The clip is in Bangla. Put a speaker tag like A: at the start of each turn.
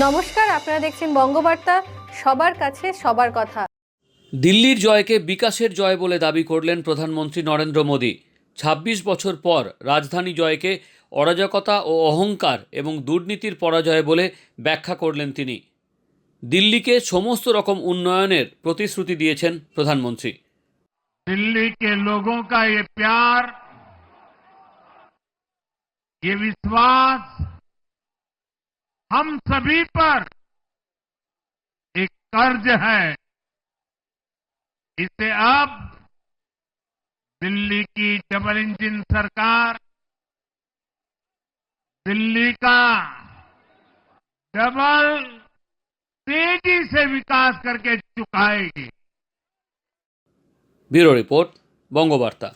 A: নমস্কার আপনারা দেখছেন বঙ্গবার্তা সবার কাছে সবার কথা
B: দিল্লির জয়কে বিকাশের জয় বলে দাবি করলেন প্রধানমন্ত্রী নরেন্দ্র মোদী ২৬ বছর পর রাজধানী জয়কে অরাজকতা ও অহংকার এবং দুর্নীতির পরাজয় বলে ব্যাখ্যা করলেন তিনি দিল্লিকে সমস্ত রকম উন্নয়নের প্রতিশ্রুতি দিয়েছেন প্রধানমন্ত্রী
C: दिल्ली के लोगों का ये प्यार ये विश्वास हम सभी पर एक कर्ज है। इसे अब दिल्ली की डबल इंजन सरकार, दिल्ली का डबल तेज़ी से विकास करके चुकाएगी।
B: ब्यूरो रिपोर्ट बोंगो वार्ता